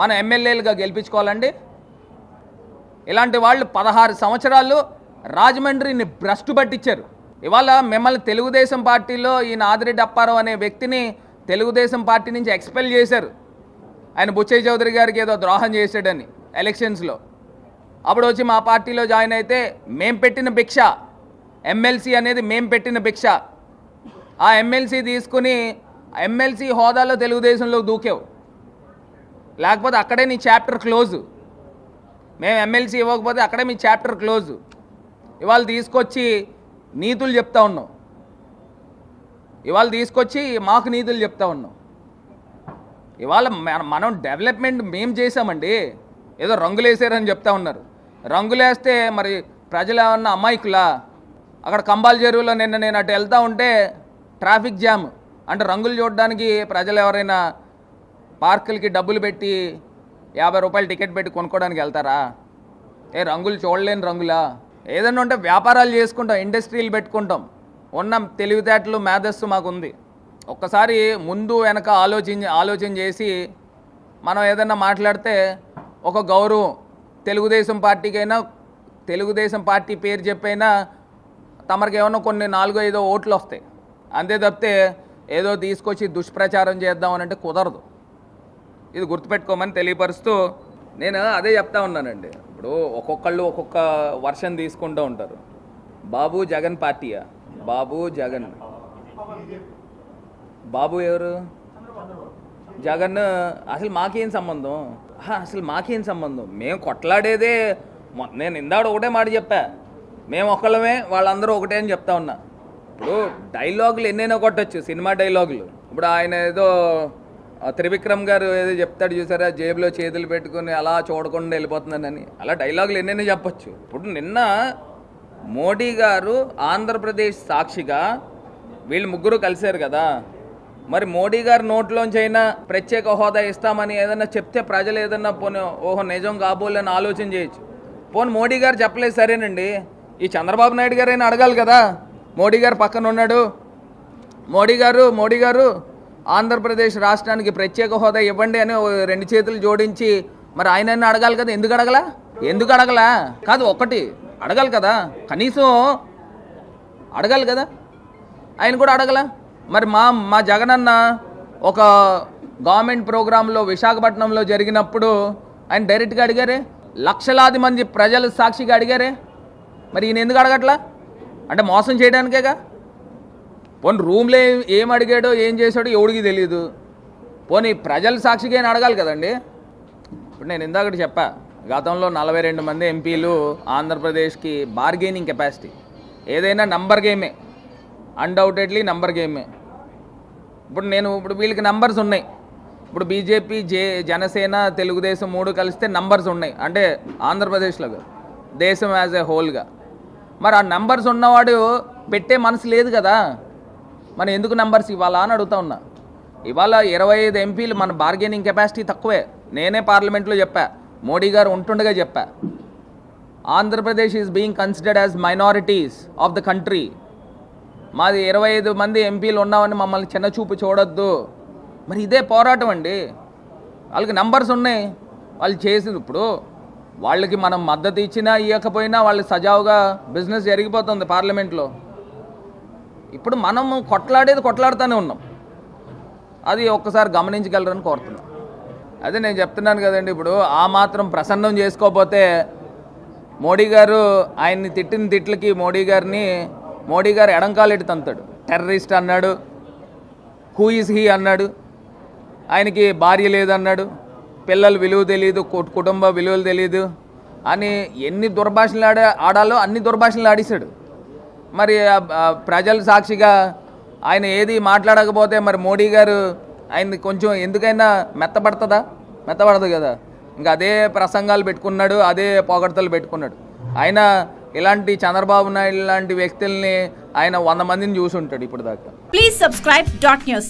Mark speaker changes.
Speaker 1: మన ఎమ్మెల్యేలుగా గెలిపించుకోవాలండి. ఇలాంటి వాళ్ళు పదహారు సంవత్సరాలు రాజమండ్రిని భ్రష్టు పట్టించారు. ఇవాళ మిమ్మల్ని తెలుగుదేశం పార్టీలో ఈ నాదిరెడ్డి అప్పారావు అనే వ్యక్తిని తెలుగుదేశం పార్టీ నుంచి ఎక్స్పెల్ చేశారు. ఆయన బుచ్చయ్య చౌదరి గారికి ఏదో ద్రోహం చేశాడని ఎలక్షన్స్లో. అప్పుడు వచ్చి మా పార్టీలో జాయిన్ అయితే మేం పెట్టిన భిక్ష ఎమ్మెల్సీ అనేది మేం పెట్టిన భిక్ష. ఆ ఎమ్మెల్సీ తీసుకుని ఎమ్మెల్సీ హోదాలో తెలుగుదేశంలో దూకావు. లేకపోతే అక్కడే నీ చాప్టర్ క్లోజ్. మేము ఎమ్మెల్సీ ఇవ్వకపోతే అక్కడే మీ చాప్టర్ క్లోజ్. ఇవాళ తీసుకొచ్చి నీతులు చెప్తా ఉన్నాం. ఇవాళ తీసుకొచ్చి మాకు నీతులు చెప్తా ఉన్నాం. ఇవాళ మన- మనం డెవలప్మెంట్ మేము చేసామండి ఏదో రంగులు వేసారని చెప్తా ఉన్నారు. రంగులు వేస్తే మరి ప్రజలు ఏమన్నా అమాయకులా? అక్కడ కంబాల చెరువులో నిన్న నేను అటు వెళ్తూ ఉంటే ట్రాఫిక్ జామ్. అంటే రంగులు చూడడానికి ప్రజలు ఎవరైనా పార్కులకి డబ్బులు పెట్టి యాభై రూపాయలు టికెట్ పెట్టి కొనుక్కోవడానికి వెళ్తారా? ఏ రంగులు చూడలేని రంగులా? ఏదన్నా ఉంటే వ్యాపారాలు చేసుకుంటాం ఇండస్ట్రీలు పెట్టుకుంటాం. ఉన్న తెలివితేటలు మేధస్సు మాకుంది. ఒక్కసారి ముందు వెనక ఆలోచించి ఆలోచన చేసి మనం ఏదన్నా మాట్లాడితే ఒక గౌరవం. తెలుగుదేశం పార్టీకైనా తెలుగుదేశం పార్టీ పేరు చెప్పైనా తమరికి ఏమన్నా కొన్ని నాలుగో ఐదో ఓట్లు వస్తాయి. అంతే తప్పితే ఏదో తీసుకొచ్చి దుష్ప్రచారం చేద్దామనంటే కుదరదు. ఇది గుర్తుపెట్టుకోమని తెలియపరుస్తూ నేను అదే చెప్తా ఉన్నానండి. ఇప్పుడు ఒక్కొక్కళ్ళు ఒక్కొక్క వర్షన్ తీసుకుంటూ ఉంటారు. బాబు జగన్ పార్టీయా? బాబు జగన్. బాబు ఎవరు? జగన్ అసలు మాకేం సంబంధం? అసలు మాకేం సంబంధం? మేము కొట్లాడేదే మొ- నేను ఇందాడ ఒకటే మాట చెప్పా. మేము ఒకళ్ళమే వాళ్ళందరూ ఒకటే అని చెప్తా ఉన్నా. ఇప్పుడు డైలాగులు ఎన్నైనా కొట్టచ్చు సినిమా డైలాగులు. ఇప్పుడు ఆయన ఏదో త్రివిక్రమ్ గారు ఏదో చెప్తాడు చూసారా? జేబులో చేతులు పెట్టుకుని అలా చూడకుండా వెళ్ళిపోతున్నానని అలా డైలాగులు ఎన్నైనా చెప్పొచ్చు. ఇప్పుడు నిన్న మోడీ గారు ఆంధ్రప్రదేశ్ సాక్షిగా వీళ్ళు ముగ్గురు కలిశారు కదా. మరి మోడీ గారు నోట్లోంచి అయినా ప్రత్యేక హోదా ఇస్తామని ఏదైనా చెప్తే ప్రజలు ఏదన్నా పోనీ ఓహో నిజం కాబోలని ఆలోచన చేయొచ్చు. పోనీ మోడీ గారు చెప్పలేదు సరేనండి. ఈ చంద్రబాబు నాయుడు గారు అయినా అడగాలి కదా. మోడీ గారు పక్కన ఉన్నాడు. మోడీ గారు మోడీ గారు ఆంధ్రప్రదేశ్ రాష్ట్రానికి ప్రత్యేక హోదా ఇవ్వండి అని ఓ రెండు చేతులు జోడించి మరి ఆయన అడగాలి కదా? ఎందుకు అడగలా? ఎందుకు అడగలా? కాదు ఒకటి అడగాలి కదా? కనీసం అడగాలి కదా? ఆయన కూడా అడగలా. మరి మా మా జగనన్న ఒక గవర్నమెంట్ ప్రోగ్రాంలో విశాఖపట్నంలో జరిగినప్పుడు ఆయన డైరెక్ట్గా అడిగారే? లక్షలాది మంది ప్రజలు సాక్షిగా అడిగారే? మరి ఈయన ఎందుకు అడగట్లా? అంటే మోసం చేయడానికేగా? పోనీ రూమ్లో ఏం- ఏం అడిగాడో ఏం చేశాడో ఎవడికి తెలియదు పోనీ ప్రజల సాక్షిగా ఏం అడగాలి కదండి? ఇప్పుడు నేను ఇందాకటి చెప్పా గతంలో నలభై రెండు మంది ఎంపీలు ఆంధ్రప్రదేశ్కి బార్గెనింగ్ కెపాసిటీ ఏదైనా నంబర్ గేమే అన్డౌటెడ్లీ నంబర్ గేమే ఇప్పుడు నేను ఇప్పుడు వీళ్ళకి నంబర్స్ ఉన్నాయి. ఇప్పుడు బీజేపీ జే జనసేన తెలుగుదేశం మూడు కలిస్తే నంబర్స్ ఉన్నాయి. అంటే ఆంధ్రప్రదేశ్లో దేశం యాజ్ ఏ హోల్గా మరి ఆ నంబర్స్ ఉన్నవాడు పెట్టే మనసు లేదు కదా. మనం ఎందుకు నంబర్స్ ఇవ్వాలా? అని అడుగుతా ఉన్నా. ఇవాళ ఇరవై ఐదు ఎంపీలు మన బార్గెనింగ్ కెపాసిటీ తక్కువే. నేనే పార్లమెంట్లో చెప్పా. మోడీ గారు ఉంటుండగా చెప్పా. Andhra Pradesh is being considered as minorities of the country మాది ఇరవై ఐదు మంది ఎంపీలు ఉన్నామని మమ్మల్ని చిన్న చూపు చూడొద్దు. మరి ఇదే పోరాటం అండి. వాళ్ళకి నంబర్స్ ఉన్నాయి. వాళ్ళు చేసింది ఇప్పుడు వాళ్ళకి మనం మద్దతు ఇచ్చినా ఇవ్వకపోయినా వాళ్ళు సజావుగా బిజినెస్ జరిగిపోతుంది పార్లమెంట్లో. ఇప్పుడు మనము కొట్లాడేది కొట్లాడుతూనే ఉన్నాం. అది ఒక్కసారి గమనించగలరని కోరుతున్నాం. అదే నేను చెప్తున్నాను కదండి ఇప్పుడు ఆ మాత్రం ప్రసన్నం చేసుకోకపోతే మోడీ గారు ఆయన్ని తిట్టిన తిట్లకి మోడీ గారిని మోడీ గారు ఎడంకాలెట్టి తంతాడు. టెర్రరిస్ట్ అన్నాడు హూ ఈజ్ హీ అన్నాడు ఆయనకి భార్య లేదన్నాడు పిల్లల విలువ తెలియదు కు- కుటుంబ విలువలు తెలియదు అని ఎన్ని దుర్భాషలు ఆడా ఆడాలో అన్ని దుర్భాషలు ఆడేశాడు. మరి ప్రజలు ప్రజల సాక్షిగా ఆయన ఏది మాట్లాడకపోతే మరి మోడీ గారు ఆయన కొంచెం ఎందుకైనా మెత్తపడుతుందా? మెత్తపడదు కదా. ఇంకా అదే ప్రసంగాలు పెట్టుకున్నాడు అదే పొగడతలు పెట్టుకున్నాడు. ఆయన ఇలాంటి చంద్రబాబు నాయుడు లాంటి వ్యక్తుల్ని ఆయన వంద మందిని చూసి ఉంటాడు ఇప్పుడు దాకా
Speaker 2: ప్లీజ్ సబ్స్క్రైబ్ డాట్ న్యూస్